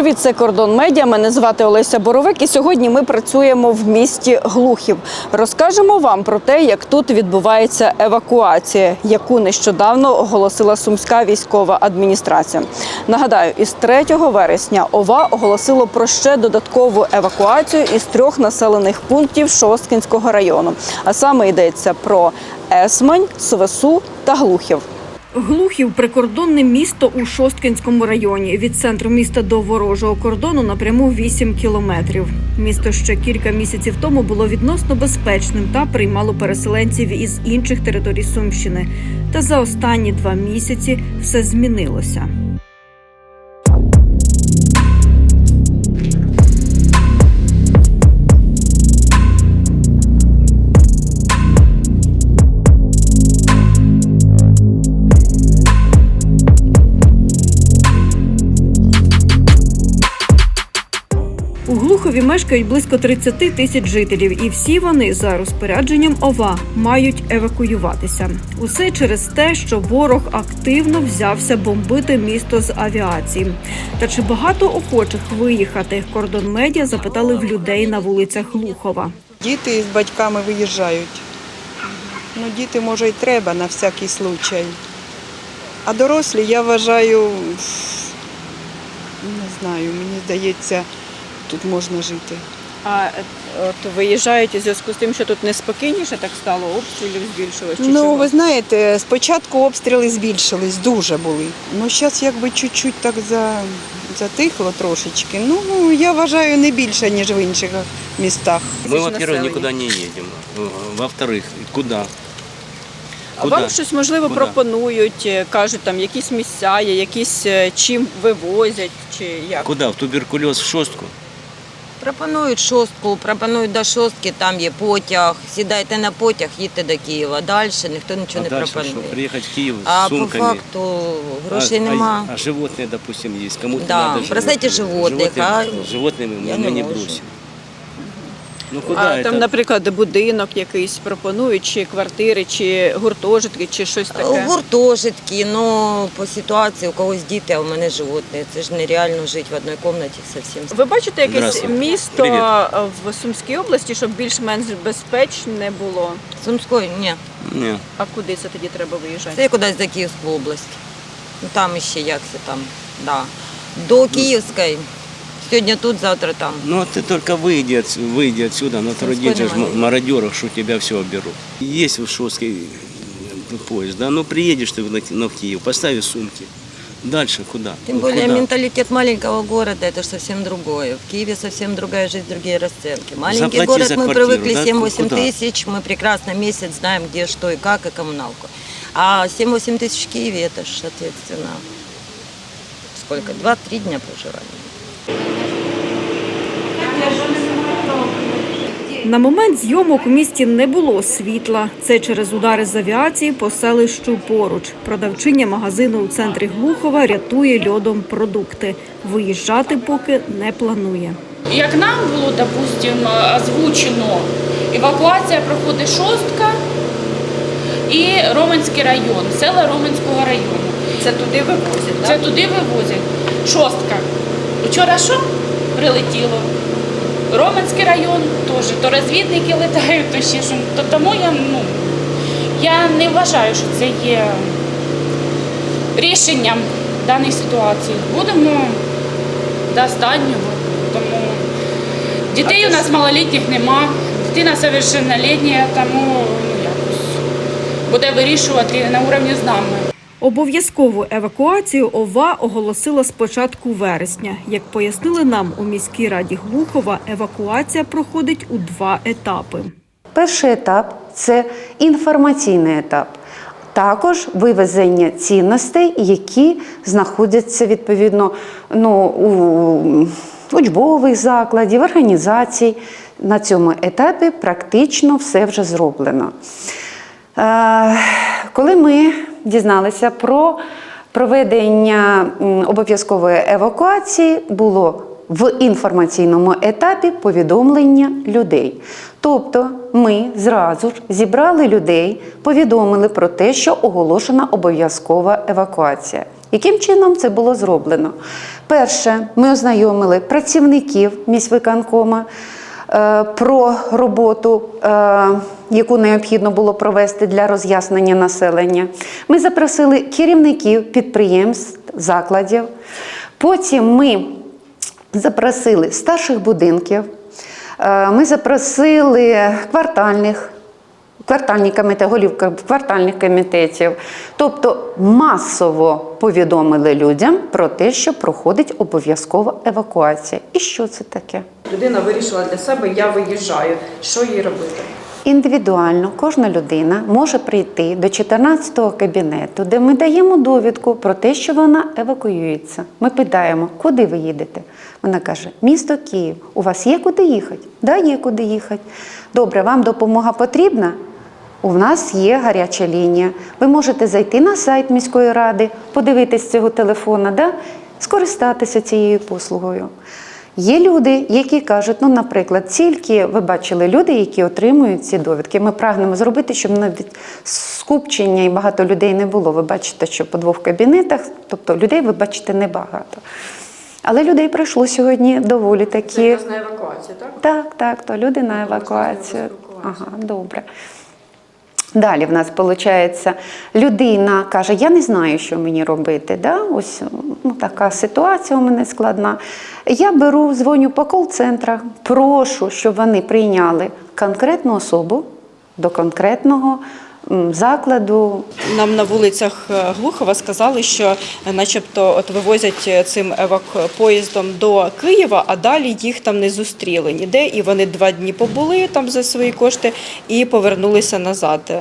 Привіт, це кордон медіа. Мене звати Олеся Боровик. І сьогодні ми працюємо в місті Глухів. Розкажемо вам про те, як тут відбувається евакуація, яку нещодавно оголосила Сумська військова адміністрація. Нагадаю, із 3 вересня ОВА оголосило про ще додаткову евакуацію із трьох населених пунктів Шосткінського району. А саме йдеться про Есмань, Свесу та Глухів. Глухів прикордонне місто у Шосткинському районі. Від центру міста до ворожого кордону напряму 8 кілометрів. Місто ще кілька місяців тому було відносно безпечним та приймало переселенців із інших територій Сумщини. Та за останні два місяці все змінилося. У Глухові мешкають близько 30 тисяч жителів, і всі вони за розпорядженням ОВА мають евакуюватися. Усе через те, що ворог активно взявся бомбити місто з авіації. Та чи багато охочих виїхати? Кордон медіа запитали в людей на вулицях Глухова. Діти з батьками виїжджають. Ну, діти, може, й треба на всякий случай. А дорослі, я вважаю, не знаю, мені здається, тут можна жити. А от виїжджають у зв'язку з тим, що тут неспокійніше так стало, обстрілів збільшилось. ну, ви знаєте, спочатку обстріли збільшились, дуже були. Ну, зараз якби чуть-чуть так за, затихло трошечки. Ну, я вважаю, не більше, ніж в інших містах. Мы, Тысяч во-первых, населения. никуда не едем. Во-вторых, куда? А Куда? вам щось можливо Куда? пропонують, е, кажуть, там якісь місця є, якісь е, чим вивозять, чи як? Куда? В туберкулез в шостку? Пропонують шостку, пропонують до шостки, там є потяг. Сідайте на потяг, їдьте до Києва. Далі ніхто нічого а не дальше пропонує. что? Приехать в Киев А с по сумками. факту грошей а, нема. А, а животные, допустим, есть. Кому-то Да, надо бросайте животных, а животными мы, я мы не не можу. бросим. Ну куда А там, наприклад, будинок якийсь пропонують, чи квартири, чи гуртожитки, чи щось таке. Гуртожитки, ну по ситуації у когось діти, а у мене животні. Це ж нереально жити в одній кімнаті зовсім. Ви бачите якесь місто Привіт. е, в Сумській області, щоб більш-менш безпечне було? Сумської ні. Не. А куди це тоді треба виїжджати? Це кудись за Київську область. Ну там ще як це там. Да. До Київської. Сьогодні тут, завтра там. Ну а ты только выйди, отс- выйди отсюда, на второй день же ж нормально. м- мародеров, что тебя все оберут. Есть в Шостке э, поезд, да, ну приедешь ты в на- на в Киев, поставишь сумки. Дальше куда? Тем Ну, более куда? менталитет маленького города это совсем другое. В Киеве совсем другая жизнь, другие расценки. Маленький Заплати город за мы квартиру, привыкли да? 7-8 Куда? тысяч, мы прекрасно месяц знаем, где что и как, и коммуналку. А 7-8 тысяч в Киеве это ж, соответственно, сколько? 2-3 дня проживания. На момент зйомок у місті не було світла. Це через удари з авіації по селищу поруч. Продавчиня магазину у центрі Глухова рятує льодом продукти. Виїжджати поки не планує. Як нам було, допустим, озвучено, евакуація проходить шостка і Роменський район, села Роменського району. Це туди вивозять. Це туди вивозять. Шостка. Вчора що прилетіло? Роменський район теж. То розвідники летають, то ще що. То тому я, ну, я не вважаю, що це є рішенням даної ситуації. Будемо до останнього. Тому дітей у нас малолітніх нема, дитина совершеннолітня, тому ну, якось буде вирішувати на уровні з нами. Обов'язкову евакуацію ОВА оголосила з початку вересня. Як пояснили нам у міській раді Глухова, евакуація проходить у два етапи. Перший етап це інформаційний етап. Також вивезення цінностей, які знаходяться відповідно ну, у учбових закладів, організацій. На цьому етапі практично все вже зроблено. Е, Коли ми дізналися про проведення обов'язкової евакуації, було в інформаційному етапі повідомлення людей. Тобто ми зразу ж зібрали людей, повідомили про те, що оголошена обов'язкова евакуація. Яким чином це було зроблено? Перше, ми ознайомили працівників міськвиконкома про роботу, е, яку необхідно було провести для роз'яснення населення. Ми запросили керівників підприємств, закладів. Потім ми запросили старших будинків, е, ми запросили квартальних квартальні комітети, голів квартальних комітетів. Тобто масово повідомили людям про те, що проходить обов'язкова евакуація. І що це таке? Людина вирішила для себе, я виїжджаю. Що їй робити? Індивідуально кожна людина може прийти до 14-го кабінету, де ми даємо довідку про те, що вона евакуюється. Ми питаємо, куди ви їдете? Вона каже: місто Київ. У вас є куди їхати? Да, є куди їхати. Добре, вам допомога потрібна? У нас є гаряча лінія. Ви можете зайти на сайт міської ради, подивитись цього телефона, да? скористатися цією послугою. Є люди, які кажуть, ну, наприклад, тільки ви бачили люди, які отримують ці довідки. Ми прагнемо зробити, щоб навіть скупчення і багато людей не було. Ви бачите, що по двох кабінетах, тобто людей ви бачите небагато. Але людей прийшло сьогодні доволі такі. на евакуацію, так? Так, так, то люди на евакуацію. Ага, добре. Далі в нас виходить, людина каже, я не знаю, що мені робити. Да? Ось ну, така ситуація у мене складна. Я беру, дзвоню по кол-центрах, прошу, щоб вони прийняли конкретну особу до конкретного закладу, Нам на вулицях е, Глухова сказали, що е, начебто от вивозять е, цим евакпоїздом до Києва, а далі їх там не зустріли ніде, і вони два дні побули там за свої кошти і повернулися назад.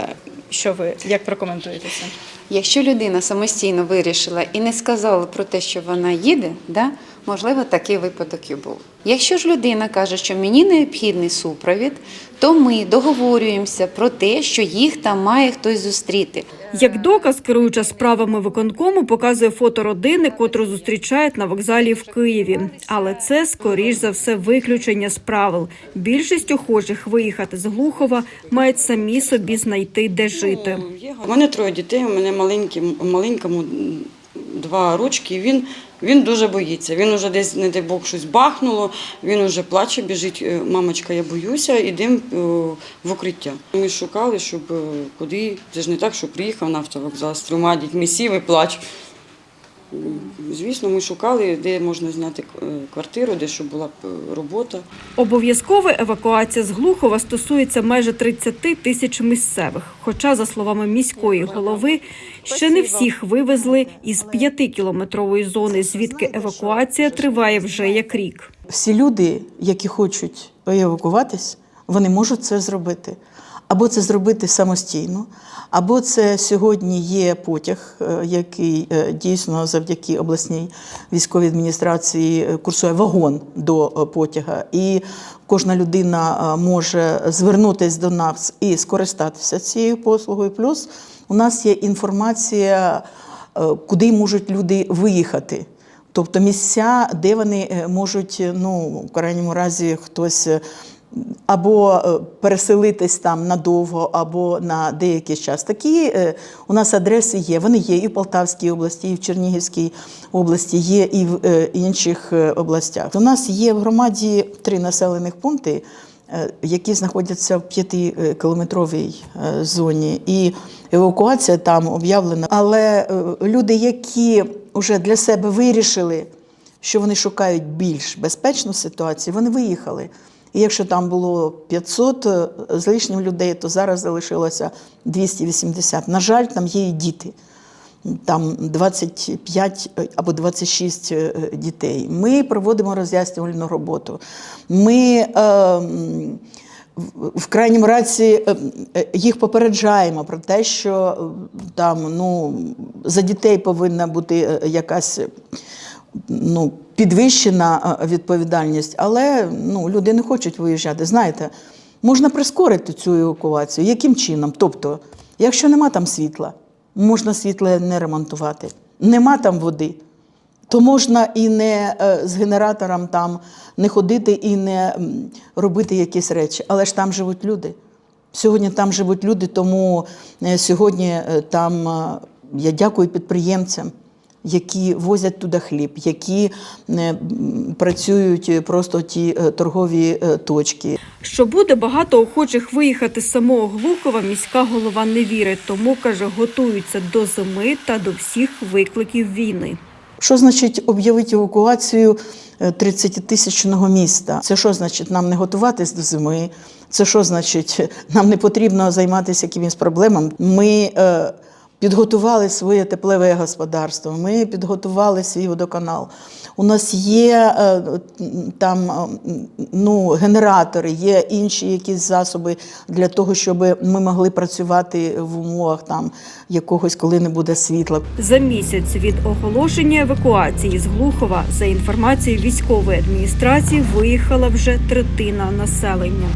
Що ви як прокоментуєте це? Якщо людина самостійно вирішила і не сказала про те, що вона їде, да, можливо, такий випадок і був. Якщо ж людина каже, що мені необхідний супровід, то ми договорюємося про те, що їх там має хтось зустріти. Як доказ, керуюча справами виконкому, показує фото родини, котру зустрічають на вокзалі в Києві. Але це скоріш за все виключення з правил. Більшість охочих виїхати з Глухова мають самі собі знайти де жити. Ну. У мене троє дітей, у мене маленькі, маленькому два ручки. Він, він дуже боїться. Він уже десь, не дай Бог, щось бахнуло, він уже плаче, біжить, «Е, мамочка, я боюся, ідемо е, в укриття. Ми шукали, щоб е, куди. Це ж не так, що приїхав на автовокзал з трьома дітьми, сів і плач. Звісно, ми шукали, де можна зняти е, квартиру, де щоб була е, робота. Обов'язкова евакуація з Глухова стосується майже 30 тисяч місцевих. Хоча, за словами міської голови, ще не всіх вивезли із п'ятикілометрової зони, звідки евакуація триває вже як рік. всі люди, які хочуть евакуватись, вони можуть це зробити. Або це зробити самостійно, або це сьогодні є потяг, е, який е, дійсно завдяки обласній військовій адміністрації е, курсує вагон до потяга. І кожна людина може звернутися до нас і скористатися цією послугою. Плюс у нас є інформація, куди можуть люди виїхати. Тобто місця, де вони можуть, ну, в крайньому разі, хтось або е, переселитись там надовго, або на деякий час. Такі е, у нас адреси є. Вони є і в Полтавській області, і в Чернігівській області, є і в е, інших областях. У нас є в громаді три населених пункти, які знаходяться в п'ятикілометровій е, зоні. І евакуація там об'явлена. Але люди, які вже для себе вирішили, що вони шукають більш безпечну ситуацію, вони виїхали. І якщо там було 500 з лишнім людей, то зараз залишилося 280. На жаль, там є і діти. Там 25 або 26 е, дітей. Ми проводимо роз'яснювальну роботу. Ми е, в- крайньому разі е, е, їх попереджаємо про те, що е, там ну, за дітей повинна бути е, якась ну, підвищена е, відповідальність, але ну, люди не хочуть виїжджати. Знаєте, можна прискорити цю евакуацію. Яким чином? Тобто, якщо нема там світла, можна світло не ремонтувати, нема там води. То можна і не е, з генератором там не ходити і не робити якісь речі, але ж там живуть люди. Сьогодні там живуть люди, тому е, сьогодні там я дякую підприємцям, які возять туди хліб, які е, працюють просто ті е, торгові е, точки. Що буде багато охочих виїхати з самого Глухова, міська голова не вірить, тому каже, готуються до зими та до всіх викликів війни. Що значить об'явити евакуацію 30-тисячного міста? Це що значить нам не готуватись до зими? Це що значить нам не потрібно займатися якимись проблемами? Ми е, підготували своє теплове господарство, ми підготували свій водоканал. У нас є е, там е, ну, генератори, є інші якісь засоби для того, щоб ми могли працювати в умовах там якогось, коли не буде світла. За місяць від оголошення евакуації з Глухова, за інформацією військової адміністрації, виїхала вже третина населення.